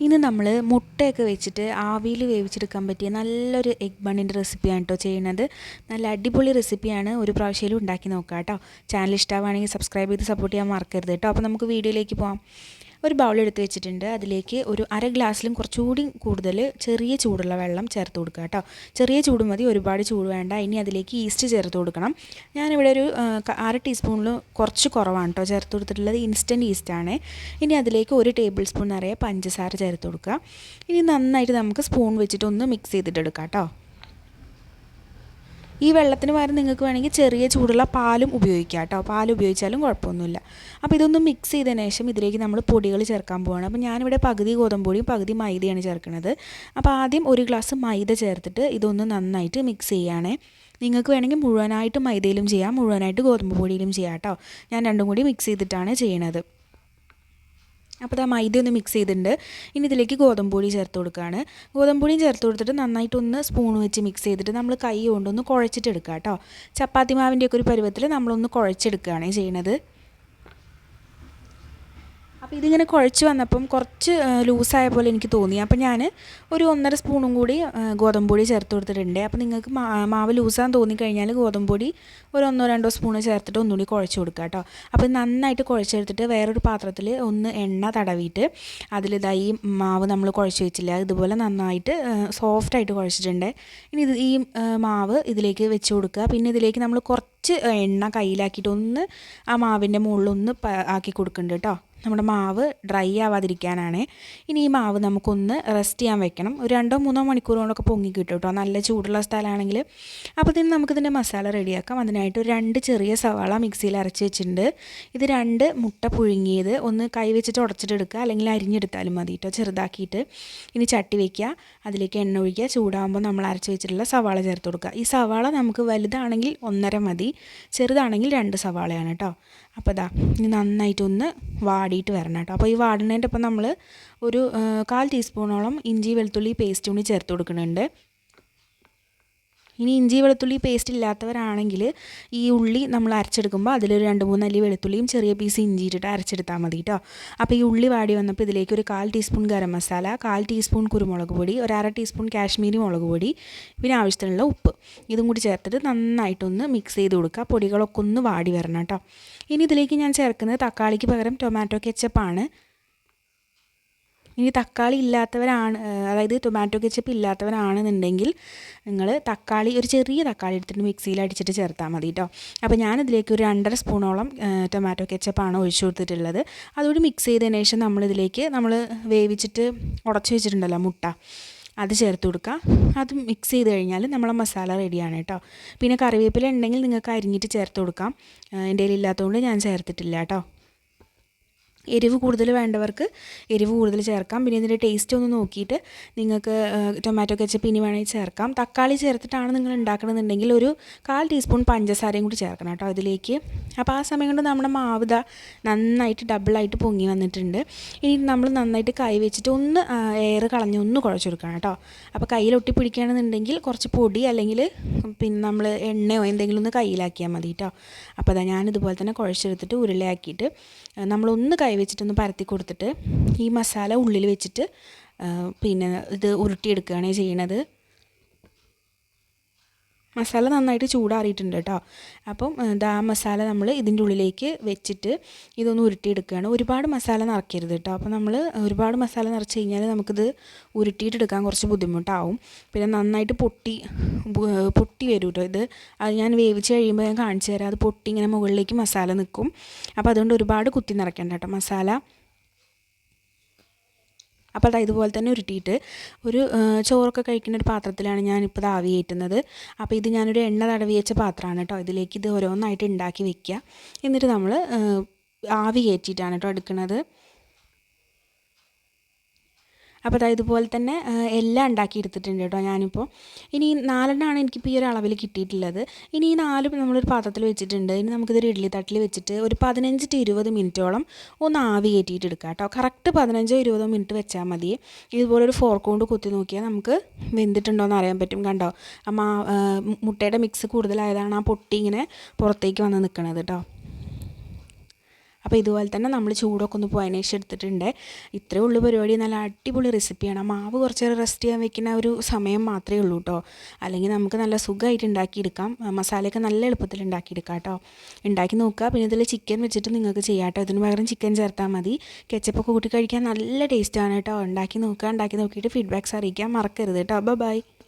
ഇന്ന് നമ്മൾ മുട്ടയൊക്കെ വെച്ചിട്ട് ആവിയിൽ വേവിച്ചെടുക്കാൻ പറ്റിയ നല്ലൊരു എഗ് ബണ്ണിന്റെ റെസിപ്പിയാണ് കേട്ടോ ചെയ്യുന്നത്. നല്ല അടിപൊളി റെസിപ്പിയാണ് ഒരു പ്രാവശ്യം ഉണ്ടാക്കി നോക്കാം കേട്ടോ ചാനൽ ഇഷ്ടമാണെങ്കിൽ സബ്സ്ക്രൈബ് ചെയ്ത് സപ്പോർട്ട് ചെയ്യാൻ മറക്കരുത് കേട്ടോ അപ്പോൾ നമുക്ക് വീഡിയോയിലേക്ക് പോകാം ഒരു ബൗൾ എടുത്ത് വെച്ചിട്ടുണ്ട്. അതിലേക്ക് ഒരു അര ഗ്ലാസ്സിലും കുറച്ചുകൂടി കൂടുതൽ ചെറിയ ചൂടുള്ള വെള്ളം ചേർത്ത് കൊടുക്കുക കേട്ടോ. ചെറിയ ചൂട് മതി ഒരുപാട് ചൂട് വേണ്ട. ഇനി അതിലേക്ക് ഈസ്റ്റ് ചേർത്ത് കൊടുക്കണം. ഞാനിവിടെ ഒരു അര ടീസ്പൂണിൽ കുറച്ച് കുറവാണ് കേട്ടോ ചേർത്ത് കൊടുത്തിട്ടുള്ളത്. ഇൻസ്റ്റന്റ് ഈസ്റ്റാണ് ഇനി അതിലേക്ക് ഒരു ടേബിൾ സ്പൂൺ നിറയെ പഞ്ചസാര ചേർത്ത് കൊടുക്കുക. ഇനി നന്നായിട്ട് നമുക്ക് സ്പൂൺ വെച്ചിട്ട് ഒന്ന് മിക്സ് ചെയ്തിട്ടെടുക്കാം കേട്ടോ. ഈ വെള്ളത്തിന് പകരം നിങ്ങൾക്ക് വേണമെങ്കിൽ ചെറിയ ചൂടുള്ള പാലും ഉപയോഗിക്കാം കേട്ടോ. പാൽ ഉപയോഗിച്ചാലും കുഴപ്പമൊന്നുമില്ല. അപ്പോൾ ഇതൊന്ന് മിക്സ് ചെയ്തതിന് ശേഷം ഇതിലേക്ക് നമ്മൾ പൊടികൾ ചേർക്കാൻ പോവാണ്. അപ്പോൾ ഞാനിവിടെ പകുതി ഗോതമ്പൊടിയും പകുതി മൈദയാണ് ചേർക്കുന്നത്. അപ്പോൾ ആദ്യം ഒരു ഗ്ലാസ് മൈദ ചേർത്തിട്ട് ഇതൊന്ന് നന്നായിട്ട് മിക്സ് ചെയ്യുകയാണേ നിങ്ങൾക്ക് വേണമെങ്കിൽ മുഴുവനായിട്ട് മൈദയിലും ചെയ്യാം മുഴുവനായിട്ട് ഗോതമ്പ് പൊടിയിലും ചെയ്യാം കേട്ടോ. ഞാൻ രണ്ടും കൂടി മിക്സ് ചെയ്തിട്ടാണ് ചെയ്യണത്. അപ്പോൾ ആ മൈദ ഒന്ന് മിക്സ് ചെയ്തിട്ടുണ്ട്. ഇനി ഇതിലേക്ക് ഗോതമ്പ് പൊടി ചേർത്ത് കൊടുക്കുകയാണ് ഗോതമ്പ് പൊടിയും ചേർത്ത് കൊടുത്തിട്ട് നന്നായിട്ടൊന്ന് സ്പൂൺ വെച്ച് മിക്സ് ചെയ്തിട്ട് നമ്മൾ കൈ കൊണ്ടൊന്ന് കുഴച്ചിട്ട് എടുക്കുക കേട്ടോ ചപ്പാത്തി മാവിന്റെയൊക്കെ ഒരു പരുവത്തിൽ നമ്മളൊന്ന് കുഴച്ചെടുക്കുകയാണ് ചെയ്യുന്നത് അപ്പോൾ ഇതിങ്ങനെ കുഴച്ച് വന്നപ്പം കുറച്ച് ലൂസായ പോലെ എനിക്ക് തോന്നി. അപ്പോൾ ഞാൻ ഒരു ഒന്നര സ്പൂണും കൂടി ഗോതമ്പ് പൊടി ചേർത്ത് കൊടുത്തിട്ടുണ്ട്. അപ്പോൾ നിങ്ങൾക്ക് മാവ് ലൂസാന്ന് തോന്നിക്കഴിഞ്ഞാൽ ഗോതമ്പ് പൊടി ഒരു ഒന്നോ രണ്ടോ സ്പൂണ് ചേർത്തിട്ട് ഒന്നുകൂടി കുഴച്ച് കൊടുക്കുക കേട്ടോ. അപ്പോൾ നന്നായിട്ട് കുഴച്ചെടുത്തിട്ട് വേറൊരു പാത്രത്തിൽ ഒന്ന് എണ്ണ തടവിയിട്ട് അതിലിതാ ഈ മാവ് നമ്മൾ കുഴച്ച് വെച്ചില്ല ഇതുപോലെ നന്നായിട്ട് സോഫ്റ്റായിട്ട് കുഴച്ചിട്ടുണ്ട്. ഇനി ഇത് ഈ മാവ് ഇതിലേക്ക് വെച്ച് കൊടുക്കുക. പിന്നെ ഇതിലേക്ക് നമ്മൾ കുറച്ച് എണ്ണ കയ്യിലാക്കിയിട്ട് ഒന്ന് ആ മാവിന്റെ മുകളിൽ ഒന്ന് ആക്കി കൊടുക്കുന്നുണ്ട് കേട്ടോ. നമ്മുടെ മാവ് ഡ്രൈ ആവാതിരിക്കാനാണ്. ഇനി ഈ മാവ് നമുക്കൊന്ന് റെസ്റ്റ് ചെയ്യാൻ വെക്കണം. ഒരു രണ്ടോ മൂന്നോ മണിക്കൂർ കൊണ്ടൊക്കെ പൊങ്ങി കിട്ടും കേട്ടോ. നല്ല ചൂടുള്ള സ്ഥലമാണെങ്കിൽ. അപ്പോൾ ഇതിന് നമുക്കിതിന്റെ മസാല റെഡിയാക്കാം. അതിനായിട്ട് രണ്ട് ചെറിയ സവാള മിക്സിയിൽ അരച്ച് വെച്ചിട്ടുണ്ട്. ഇത് രണ്ട് മുട്ട പുഴുങ്ങിയത് ഒന്ന് കൈ വെച്ചിട്ട് ഉടച്ചിട്ട് എടുക്കുക. അല്ലെങ്കിൽ അരിഞ്ഞെടുത്താലും മതി കേട്ടോ ചെറുതാക്കിയിട്ട്. ഇനി ചട്ടി വയ്ക്കുക അതിലേക്ക് എണ്ണ ഒഴിക്കുക. ചൂടാകുമ്പോൾ നമ്മൾ അരച്ച് വെച്ചിട്ടുള്ള സവാള ചേർത്ത് കൊടുക്കുക. ഈ സവാള നമുക്ക് വലുതാണെങ്കിൽ ഒന്നര മതി. ചെറുതാണെങ്കിൽ രണ്ട് സവാളയാണ് കേട്ടോ. അപ്പോൾ ഇതാ ഇനി നന്നായിട്ടൊന്ന് വാടിയിട്ട് വരണം കേട്ടോ. അപ്പോൾ ഈ വാടുന്നതിന്റെ ഒപ്പം നമ്മൾ ഒരു കാൽ ടീസ്പൂണോളം ഇഞ്ചി വെളുത്തുള്ളി പേസ്റ്റ് കൂടി ചേർത്ത് കൊടുക്കുന്നുണ്ട്. ഇനി ഇഞ്ചി വെളുത്തുള്ളി പേസ്റ്റ് ഇല്ലാത്തവരാണെങ്കിൽ ഈ ഉള്ളി നമ്മൾ അരച്ചെടുക്കുമ്പോൾ അതിലൊരു രണ്ട് മൂന്ന് അല്ലി വെളുത്തുള്ളിയും ചെറിയ പീസ് ഇഞ്ചി ഇട്ടിട്ട് അരച്ചെടുത്താൽ മതി കേട്ടോ അപ്പോൾ ഈ ഉള്ളി വാടി വന്നപ്പോൾ ഇതിലേക്ക് ഒരു കാൽ ടീസ്പൂൺ ഗരം മസാല കാൽ ടീസ്പൂൺ കുരുമുളക് പൊടി ഒരു അര ടീസ്പൂൺ കാശ്മീരി മുളക് പൊടി പിന്നെ ആവശ്യത്തിനുള്ള ഉപ്പ്. ഇതും കൂടി ചേർത്തിട്ട് നന്നായിട്ടൊന്ന് മിക്സ് ചെയ്ത് കൊടുക്കുക. പൊടികളൊക്കെ ഒന്ന് വാടി വരണം കേട്ടോ ഇനി ഇതിലേക്ക് ഞാൻ ചേർക്കുന്നത് തക്കാളിക്ക് പകരം ടൊമാറ്റോ കെച്ചപ്പാണ് ഇനി തക്കാളി ഇല്ലാത്തവരാണ് അതായത് ടൊമാറ്റോ കെച്ചപ്പ് ഇല്ലാത്തവരാണെന്നുണ്ടെങ്കിൽ നിങ്ങൾ തക്കാളി ഒരു ചെറിയ തക്കാളി എടുത്തിട്ട് മിക്സിയിൽ അടിച്ചിട്ട് ചേർത്താൽ മതി കേട്ടോ അപ്പോൾ ഞാനിതിലേക്ക് ഒരു രണ്ടര സ്പൂണോളം ടൊമാറ്റോ കെച്ചപ്പാണ് ഒഴിച്ചു കൊടുത്തിട്ടുള്ളത്. അതുകൂടി മിക്സ് ചെയ്തതിന് ശേഷം നമ്മളിതിലേക്ക് നമ്മൾ വേവിച്ചിട്ട് ഉടച്ചു വെച്ചിട്ടുണ്ടല്ലോ മുട്ട അത് ചേർത്ത് കൊടുക്കുക അത് മിക്സ് ചെയ്ത് കഴിഞ്ഞാൽ നമ്മളെ മസാല റെഡിയാണ് കേട്ടോ പിന്നെ കറിവേപ്പില ഉണ്ടെങ്കിൽ നിങ്ങൾക്ക് അരിഞ്ഞിട്ട് ചേർത്ത് കൊടുക്കാം. എന്റെ കയ്യിൽ ഇല്ലാത്തതുകൊണ്ട് ഞാൻ ചേർത്തിട്ടില്ല കേട്ടോ എരിവ് കൂടുതൽ വേണ്ടവർക്ക് എരിവ് കൂടുതൽ ചേർക്കാം. പിന്നെ ഇതിന്റെ ടേസ്റ്റ് ഒന്ന് നോക്കിയിട്ട് നിങ്ങൾക്ക് ടൊമാറ്റോ കെച്ചപ്പ് ഇനി വേണമെങ്കിൽ ചേർക്കാം. തക്കാളി ചേർത്തിട്ടാണ് നിങ്ങൾ ഉണ്ടാക്കണമെന്നുണ്ടെങ്കിൽ ഒരു കാൽ ടീസ്പൂൺ പഞ്ചസാരയും കൂടി ചേർക്കണം കേട്ടോ അതിലേക്ക്. അപ്പോൾ ആ സമയം കൊണ്ട് നമ്മുടെ മാവ് ഇതാ നന്നായിട്ട് ഡബിളായിട്ട് പൊങ്ങി വന്നിട്ടുണ്ട്. ഇനി നമ്മൾ നന്നായിട്ട് കൈ വെച്ചിട്ട് ഒന്ന് എയർ കളഞ്ഞ് ഒന്ന് കുഴച്ചെടുക്കണം കേട്ടോ. അപ്പോൾ കയ്യിൽ ഒട്ടി പിടിക്കുകയാണെന്നുണ്ടെങ്കിൽ കുറച്ച് പൊടി അല്ലെങ്കിൽ പിന്നെ നമ്മൾ എണ്ണയോ എന്തെങ്കിലും ഒന്ന് കയ്യിലാക്കിയാൽ മതി കേട്ടോ. അപ്പോൾ അതാ ഞാനിതുപോലെ തന്നെ കുഴച്ചെടുത്തിട്ട് ഉരുളയാക്കിയിട്ട് നമ്മളൊന്ന് കൈ വെച്ചിട്ടൊന്ന് പരത്തി കൊടുത്തിട്ട് ഈ മസാല ഉള്ളിൽ വെച്ചിട്ട് പിന്നെ ഇത് ഉരുട്ടിയെടുക്കുകയാണ് ചെയ്യണത്. മസാല നന്നായിട്ട് ചൂടാറിയിട്ടുണ്ട് കേട്ടോ അപ്പം ഇതാ മസാല നമ്മൾ ഇതിന്റെ ഉള്ളിലേക്ക് വെച്ചിട്ട് ഇതൊന്ന് ഉരുട്ടിയെടുക്കുകയാണ്. ഒരുപാട് മസാല നിറയ്ക്കരുത് കേട്ടോ അപ്പോൾ നമ്മൾ ഒരുപാട് മസാല നിറച്ച് കഴിഞ്ഞാൽ നമുക്കിത് ഉരുട്ടിയിട്ടെടുക്കാൻ കുറച്ച് ബുദ്ധിമുട്ടാവും. പിന്നെ നന്നായിട്ട് പൊട്ടി പൊട്ടി വരും കേട്ടോ ഇത്. അത് ഞാൻ വേവിച്ച് കഴിയുമ്പോൾ ഞാൻ കാണിച്ചു തരാം. അത് പൊട്ടി ഇങ്ങനെ മുകളിലേക്ക് മസാല നിൽക്കും. അപ്പോൾ അതുകൊണ്ട് ഒരുപാട് കുത്തി നിറയ്ക്കണ്ട കേട്ടോ മസാല. അപ്പോൾ അത് ഇതുപോലെ തന്നെ ഉരുട്ടിയിട്ട് ഒരു ചോറൊക്കെ കഴിക്കുന്ന ഒരു പാത്രത്തിലാണ് ഞാനിപ്പോൾ ഇത് ആവി കയറ്റുന്നത്. അപ്പോൾ ഇത് ഞാനൊരു എണ്ണ തടവി വെച്ച പാത്രമാണ് കേട്ടോ. ഇതിലേക്ക് ഇത് ഓരോന്നായിട്ട് ഉണ്ടാക്കി വെക്കുക. എന്നിട്ട് നമ്മൾ ആവി കയറ്റിയിട്ടാണ് കേട്ടോ എടുക്കുന്നത്. അപ്പോൾ അതായത് ഇതുപോലെ തന്നെ എല്ലാം ഉണ്ടാക്കി എടുത്തിട്ടുണ്ട് കേട്ടോ ഞാനിപ്പോൾ ഇനി നാലെണ്ണമാണ് എനിക്കിപ്പോൾ ഈ ഒരു അളവിൽ കിട്ടിയിട്ടുള്ളത്. ഇനി ഈ നാല് നമ്മളൊരു പാത്രത്തിൽ വെച്ചിട്ടുണ്ട്. ഇനി നമുക്കിതൊരു ഇഡ്ഡലി തട്ടിൽ വെച്ചിട്ട് ഒരു പതിനഞ്ച് ടു ഇരുപത് മിനിറ്റോളം ഒന്ന് ആവി കയറ്റിയിട്ട് എടുക്കാം കേട്ടോ. കറക്റ്റ് പതിനഞ്ചോ ഇരുപതോ മിനിറ്റ് വെച്ചാൽ മതി. ഇതുപോലെ ഒരു ഫോർക്ക് കൊണ്ട് കുത്തി നോക്കിയാൽ നമുക്ക് വെന്തിട്ടുണ്ടോ എന്ന് അറിയാൻ പറ്റും കണ്ടോ. ആ മുട്ടയുടെ മിക്സ് കൂടുതലായതാണ് ആ പൊട്ടി ഇങ്ങനെ പുറത്തേക്ക് വന്ന് നിൽക്കുന്നത് കേട്ടോ. അപ്പോൾ ഇതുപോലെ തന്നെ നമ്മൾ ചൂടൊക്കെ ഒന്ന് പോയി ശേഷം എടുത്തിട്ടുണ്ട്. ഇത്രയേ ഉള്ളൂ പരിപാടി. നല്ല അടിപൊളി റെസിപ്പിയാണ് മാവ് കുറച്ച് നേരം റെസ്റ്റ് ചെയ്യാൻ വെക്കുന്ന ഒരു സമയം മാത്രമേ ഉള്ളൂ കേട്ടോ അല്ലെങ്കിൽ നമുക്ക് നല്ല സുഖമായിട്ട് ഉണ്ടാക്കിയെടുക്കാം. മസാലയൊക്കെ നല്ല എളുപ്പത്തിൽ ഉണ്ടാക്കിയെടുക്കാം കേട്ടോ ഉണ്ടാക്കി നോക്കുക. പിന്നെ ഇതിൽ ചിക്കൻ വെച്ചിട്ട് നിങ്ങൾക്ക് ചെയ്യാം കേട്ടോ ഇതിന് പകരം ചിക്കൻ ചേർത്താൽ മതി. കെച്ചപ്പൊക്കെ കൂട്ടി കഴിക്കാൻ നല്ല ടേസ്റ്റാണ് കേട്ടോ ഉണ്ടാക്കി നോക്കുക. ഉണ്ടാക്കി നോക്കിയിട്ട് ഫീഡ്ബാക്ക്സ് അറിയിക്കാൻ മറക്കരുത് കേട്ടോ ബൈ